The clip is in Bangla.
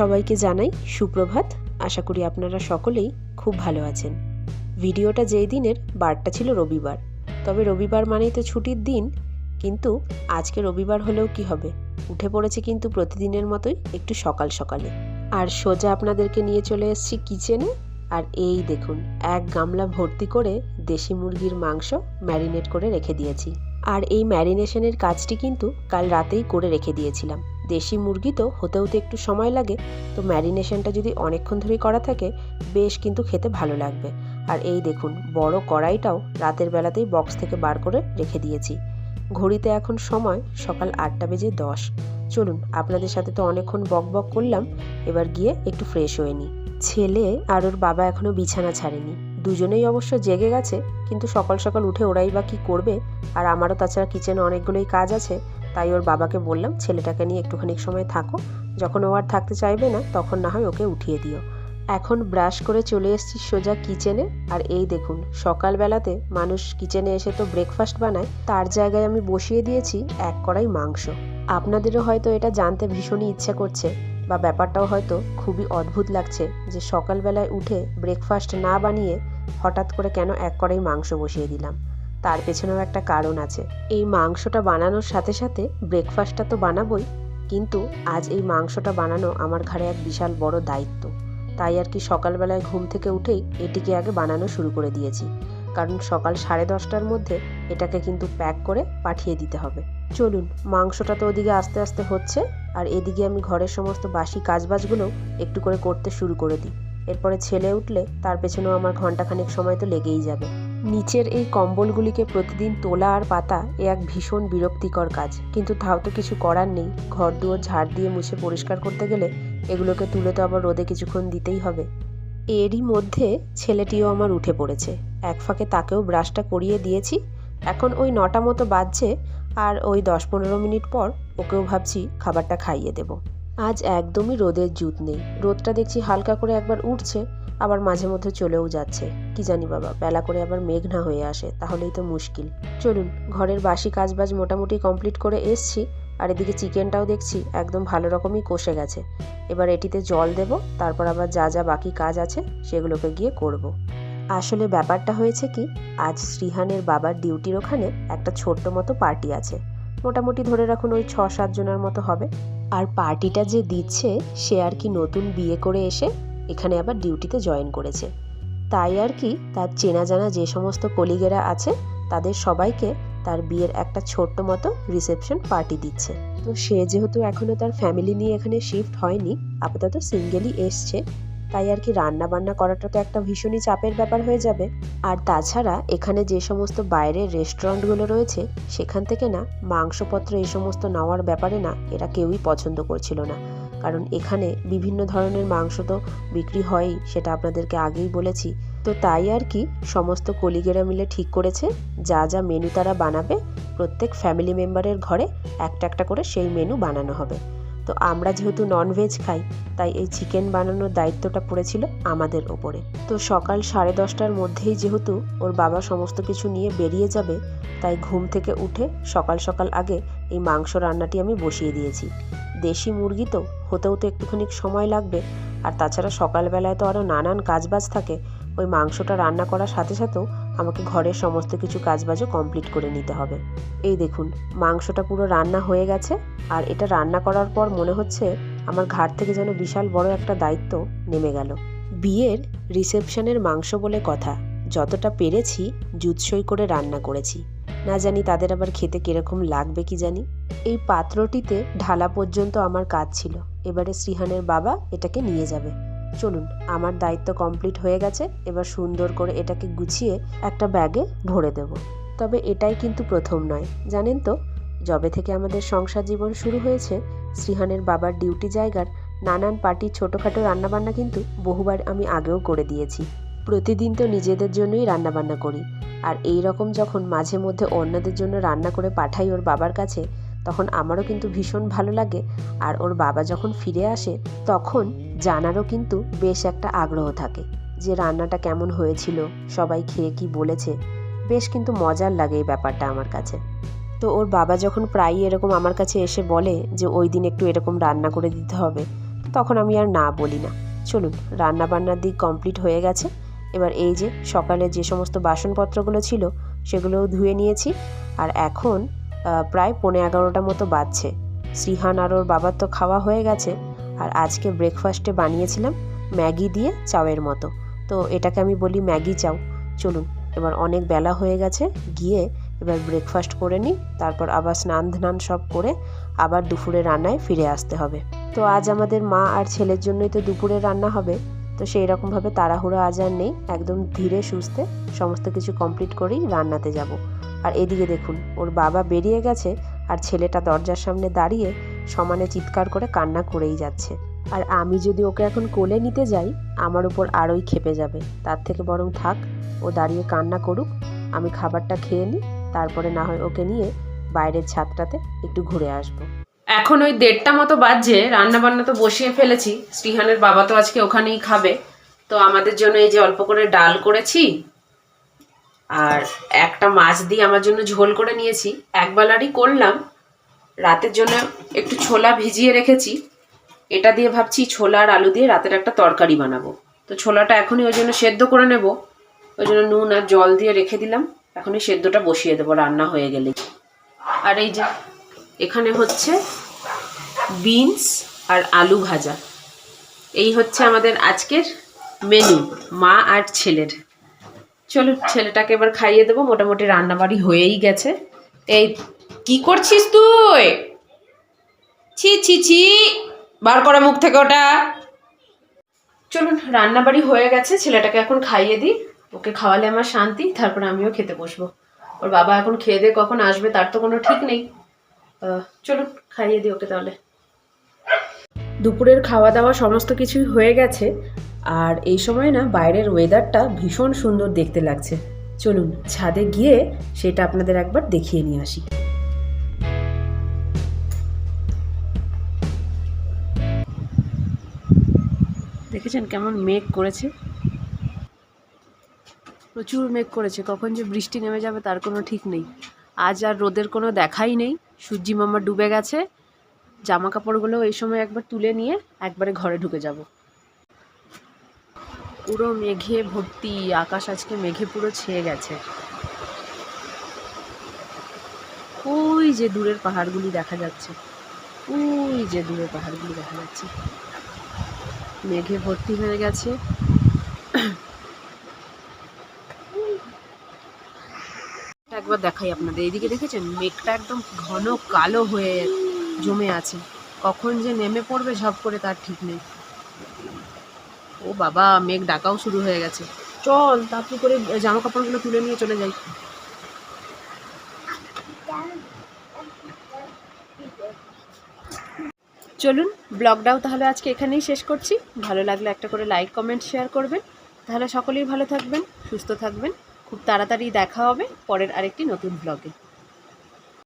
সবাইকে জানাই সুপ্রভাত। আশা করি আপনারা সকলেই খুব ভালো আছেন। ভিডিওটা যেই দিনের, বারটা ছিল রবিবার। তবে রবিবার মানেই তো ছুটির দিন। কিন্তু আজকে রবিবার হলেও কি হবে? উঠে পড়েছে কিন্তু প্রতিদিনের মতোই একটু সকাল সকালে। আর সোজা আপনাদেরকে নিয়ে চলে এসেছি কিচেনে। আর এই দেখুন, এক গামলা ভর্তি করে দেশি মুরগির মাংস ম্যারিনেট করে রেখে দিয়েছি। আর এই ম্যারিনেশনের কাজটি কিন্তু কাল রাতেই করে রেখে দিয়েছিলাম। দেশি মুরগি তো হতে হতে একটু সময় লাগে, তো ম্যারিনেশনটা যদি অনেকক্ষণ ধরেই করা থাকে, বেশ কিন্তু খেতে ভালো লাগবে। আর এই দেখুন, বড় কড়াইটাও রাতের বেলাতেই বক্স থেকে বার করে রেখে দিয়েছি। ঘড়িতে এখন সময় সকাল আটটা বেজে দশ। চলুন, আপনাদের সাথে তো অনেকক্ষণ বক বক করলাম, এবার গিয়ে একটু ফ্রেশ হয়ে নিই। ছেলে আর ওর বাবা এখনও বিছানা ছাড়েনি। দুজনেই অবশ্য জেগে গেছে, কিন্তু সকাল সকাল উঠে ওরাই বা কী করবে, আর আমারও তাছাড়া কিচেনে অনেকগুলোই কাজ আছে তাই ওর বাবাকে বললাম, ছেলেটাকে নিয়ে একটুখানি সময় থাকো। যখন ও আর থাকতে চাইবে না, তখন না হয় ওকে উঠিয়ে দিও। এখন ব্রাশ করে চলে এসেছি সোজা কিচেনে। আর এই দেখুন, সকালবেলাতে মানুষ কিচেনে এসে তো ব্রেকফাস্ট বানায়, তার জায়গায় আমি বসিয়ে দিয়েছি এক কড়াই মাংস। আপনাদেরও হয়তো এটা জানতে ভীষণই ইচ্ছা করছে বা ব্যাপারটাও হয়তো খুবই অদ্ভুত লাগছে যে সকালবেলায় উঠে ব্রেকফাস্ট না বানিয়ে হঠাৎ করে কেন এক কড়াই মাংস বসিয়ে দিলাম। তার পেছনেও একটা কারণ আছে। এই মাংসটা বানানোর সাথে সাথে ব্রেকফাস্টটা তো বানাবই, কিন্তু আজ এই মাংসটা বানানো আমার ঘাড়ে এক বিশাল বড় দায়িত্ব। তাই আর কি সকালবেলায় ঘুম থেকে উঠেই এটিকে আগে বানানো শুরু করে দিয়েছি। কারণ সকাল সাড়ে দশটার মধ্যে এটাকে কিন্তু প্যাক করে পাঠিয়ে দিতে হবে। চলুন, মাংসটা তো ওদিকে আস্তে আস্তে হচ্ছে, আর এদিকে আমি ঘরের সমস্ত বাসি কাজবাজগুলো একটু করে করতে শুরু করে দিই। এরপরে ছেলে উঠলে তার পেছনেও আমার ঘন্টাখানেক সময় তো লেগেই যাবে। নিচের এই কম্বলগুলিকে প্রতিদিন তোলা আর পাতা এ এক ভীষণ বিরক্তিকর কাজ। কিন্তু তাও তো কিছু করার নেই। ঘর দুয়ার ঝাড় দিয়ে মুছে পরিষ্কার করতে গেলে এগুলোকে তুলে তো আবার রোদে কিছুক্ষণ দিতেই হবে। এরই মধ্যে ছেলেটিও আমার উঠে পড়েছে। এক ফাঁকে তাকেও ব্রাশটা করিয়ে দিয়েছি। এখন ওই নটা মতো বাজছে আর ওই দশ পনেরো মিনিট পর ওকেও ভাবছি খাবারটা খাইয়ে দেব। আজ একদমই রোদের জুত নেই। রোদটা দেখছি হালকা করে একবার উঠছে আবার মাঝে মধ্যে চলেও যাচ্ছে। কি জানি বাবা, বেলা করে আবার মেঘ না হয়ে আসে, তাহলেই তো মুশকিল। চলুন, ঘরের বাসি কাজবাজ মোটামুটি কমপ্লিট করে এসছি, আর এদিকে চিকেনটাও দেখছি, একদম ভালো রকমই কষে গেছে। এবার এটিতে জল দেব, তারপর আবার যা যা বাকি কাজ আছে, সেগুলোকে গিয়ে করব। আসলে ব্যাপারটা হয়েছে কি, আজ শ্রীহানের বাবার ডিউটির ওখানে একটা ছোট্ট মতো পার্টি আছে। মোটামুটি ধরে রাখুন ওই ছ সাত জনের মতো হবে। আর পার্টিটা যে দিচ্ছে, সে আর কি নতুন বিয়ে করে এসে এখানে আবার ডিউটিতে জয়েন করেছে। তাই আর কি তার চেনা জানা যে সমস্ত কলিগেরা আছে, তাদের সবাইকে তার বিয়ের একটা ছোট্ট মতো রিসেপশন পার্টি দিচ্ছে। তো সে যেহেতু এখনও তার ফ্যামিলি নিয়ে এখানে শিফট হয়নি, আপাতত সিঙ্গেলই এসছে। তাই আর কি রান্না বান্না করাটা তো একটা ভীষণই চাপের ব্যাপার হয়ে যাবে। আর তাছাড়া এখানে যে সমস্ত বাইরের রেস্টুরেন্টগুলো রয়েছে, সেখান থেকে না, মাংসপত্র এই সমস্ত নেওয়ার ব্যাপারে না, এরা কেউই পছন্দ করছিল না। কারণ এখানে বিভিন্ন ধরনের মাংস তো বিক্রি হয়ই, সেটা আপনাদেরকে আগেই বলেছি। তো তাই আর কি, সমস্ত কলিগেরা মিলে ঠিক করেছে, যা যা মেনু তারা বানাবে, প্রত্যেক ফ্যামিলি মেম্বারের ঘরে একটা একটা করে সেই মেনু বানানো হবে। তো আমরা যেহেতু ননভেজ খাই, তাই এই চিকেন বানানোর দায়িত্বটা পড়েছিল আমাদের ওপরে। তো সকাল সাড়ে দশটার মধ্যেই যেহেতু ওর বাবা সমস্ত কিছু নিয়ে বেরিয়ে যাবে, তাই ঘুম থেকে উঠে সকাল সকাল আগে এই মাংস রান্নাটি আমি বসিয়ে দিয়েছি। দেশি মুরগি তো, হতেও তো একটুখানি সময় লাগবে। আর তাছাড়া সকালবেলায় তো আরও নানান কাজবাজ থাকে। ওই মাংসটা রান্না করার সাথে সাথেও আমাকে ঘরের সমস্ত কিছু কাজবাজও কমপ্লিট করে নিতে হবে। এই দেখুন, মাংসটা পুরো রান্না হয়ে গেছে। আর এটা রান্না করার পর মনে হচ্ছে আমার ঘাট থেকে যেন বিশাল বড় একটা দায়িত্ব নেমে গেল। বিয়ের রিসেপশনের মাংস বলে কথা, যতটা পেরেছি, জুৎসই করে রান্না করেছি। না জানি তাদের আবার খেতে কীরকম লাগবে কি জানি। এই পাত্রটিতে ঢালা পর্যন্ত আমার কাজ ছিল। এবারে শ্রীহানের বাবা এটাকে নিয়ে যাবে। চলুন, আমার দায়িত্ব কমপ্লিট হয়ে গেছে। এবার সুন্দর করে এটাকে গুছিয়ে একটা ব্যাগে ভরে দেব। তবে এটাই কিন্তু প্রথম নয়, জানেন তো? যবে থেকে আমাদের সংসার জীবন শুরু হয়েছে, শ্রীহানের বাবার ডিউটি জায়গার নানান পার্টির ছোটোখাটো রান্নাবান্না কিন্তু বহুবার আমি আগেও করে দিয়েছি। প্রতিদিন তো নিজেদের জন্যই রান্নাবান্না করি। আর এই রকম যখন মাঝে মধ্যে অন্যদের জন্য রান্না করে পাঠাই ওর বাবার কাছে, তখন আমারও কিন্তু ভীষণ ভালো লাগে। আর ওর বাবা যখন ফিরে আসে, তখন জানারও কিন্তু বেশ একটা আগ্রহ থাকে যে রান্নাটা কেমন হয়েছিল, সবাই খেয়ে কি বলেছে। বেশ কিন্তু মজার লাগে এই ব্যাপারটা আমার কাছে। তো ওর বাবা যখন প্রায়ই এরকম আমার কাছে এসে বলে যে, ওই দিন একটু এরকম রান্না করে দিতে হবে। তখন আমি আর না বলি না। চলুন রান্না বান্নার দিক কমপ্লিট হয়ে গেছে। এবার এই যে সকালে যে সমস্ত বাসনপত্রগুলো ছিল, সেগুলোও ধুয়ে নিয়েছি। আর এখন প্রায় পৌনে এগারোটা মতো বাজছে। শ্রীহান আর ওর বাবার তো খাওয়া হয়ে গেছে। আর আজকে ব্রেকফাস্টে বানিয়েছিলাম ম্যাগি দিয়ে চাউয়ের মতো। তো এটাকে আমি বলি ম্যাগি চাউ। চলুন, এবার অনেক বেলা হয়ে গেছে, গিয়ে এবার ব্রেকফাস্ট করে নিই। তারপর আবার স্নান ধান সব করে আবার দুপুরে রান্নায় ফিরে আসতে হবে। তো আজ আমাদের মা আর ছেলের জন্যই তো দুপুরে রান্না হবে। তো সেই রকমভাবে তাড়াহুড়ো আজ আর নেই, একদম ধীরে সুস্থে সমস্ত কিছু কমপ্লিট করেই রান্নাতে যাব। আর এদিকে দেখুন, ওর বাবা বেরিয়ে গেছে আর ছেলেটা দরজার সামনে দাঁড়িয়ে সমানে চিৎকার করে কান্না করেই যাচ্ছে। আর আমি যদি ওকে এখন কোলে নিতে যাই, আমার উপর আরোই খেপে যাবে। তার থেকে বরং থাক, ও দাঁড়িয়ে কান্না করুক, আমি খাবারটা খেয়ে নিই, তারপরে না হয় ওকে নিয়ে বাইরের ছাদটাতে একটু ঘুরে আসব। এখন ওই দেড়টা মতো বাজছে রান্না বান্না তো বসিয়ে ফেলেছি। শ্রীহানের বাবা তো আজকে ওখানেই খাবে। তো আমাদের জন্য এই যে অল্প করে ডাল করেছি, আর একটা মাছ দিয়ে আমার জন্য ঝোল করে নিয়েছি। একবেলারই করলাম, রাতের জন্য একটু ছোলা ভিজিয়ে রেখেছি। এটা দিয়ে ভাবছি ছোলা আর আলু দিয়ে রাতের একটা তরকারি বানাবো। তো ছোলাটা এখনই ওই জন্য সেদ্ধ করে নেব। ওই জন্য নুন আর জল দিয়ে রেখে দিলাম। এখনই সেদ্ধটা বসিয়ে দেবো, রান্না হয়ে গেলে আর এই যে এখানে হচ্ছে বিনস আর আলু ভাজা। এই হচ্ছে আমাদের আজকের মেনু, মা আর ছেলের। চলো ছেলেটাকে এবার খাইয়ে দেবো। মোটামুটি রান্নাবাড়ি হয়েই গেছে। এই, কি করছিস তুই? ছি ছি ছি, বার করা মুখ থেকে ওটা। চলুন, রান্নাবাড়ি হয়ে গেছে। ছেলেটাকে এখন খাইয়ে দিই। ওকে খাওয়ালে আমার শান্তি, তারপরে আমিও খেতে বসবো। ওর বাবা এখন খেয়ে দিয়ে কখন আসবে তার তো কোনো ঠিক নেই। চলুন, খাইয়ে দিই ওকে তাহলে। দুপুরের খাওয়া দাওয়া সমস্ত কিছুই হয়ে গেছে, আর এই সময় না বাইরের ওয়েদারটা ভীষণ সুন্দর দেখতে লাগছে। চলুন, ছাদে গিয়ে সেটা আপনাদের একবার দেখিয়ে নিয়ে আসি। দেখেছেন কেমন মেঘ করেছে? প্রচুর মেঘ করেছে, কখন যে বৃষ্টি নেমে যাবে তার কোনো ঠিক নেই। আজ আর রোদের কোনো দেখাই নেই। সূর্যি মামা ডুবে গেছে জামা কাপড়গুলো এই সময় একবার তুলে নিয়ে একবারে ঘরে ঢুকে যাব। পুরো মেঘে ভর্তি, আকাশ আজকে মেঘে পুরো ছেয়ে গেছে। ওই যে দূরের পাহাড়গুলি দেখা যাচ্ছে, ওই যে দূরের পাহাড়গুলি দেখা যাচ্ছে। মেঘে ভর্তি হয়ে গেছে। একবার দেখাই আপনাদের। এইদিকে দেখেছেন? মেঘটা একদম ঘন কালো হয়ে জমে আছে। কখন যে নেমে পড়বে ঝপ করে তার ঠিক নেই। ও বাবা, মেঘ ডাকাও শুরু হয়ে গেছে। চল, তাড়াতাড়ি করে জামা কাপড়গুলো তুলে নিয়ে চলে যাই। চলুন, ব্লগটাও তাহলে আজকে এখানেই শেষ করছি। ভালো লাগলে একটা করে লাইক, কমেন্ট, শেয়ার করবেন। তাহলে সকলেই ভালো থাকবেন, সুস্থ থাকবেন। খুব তাড়াতাড়ি দেখা হবে পরের আরেকটি নতুন ব্লগে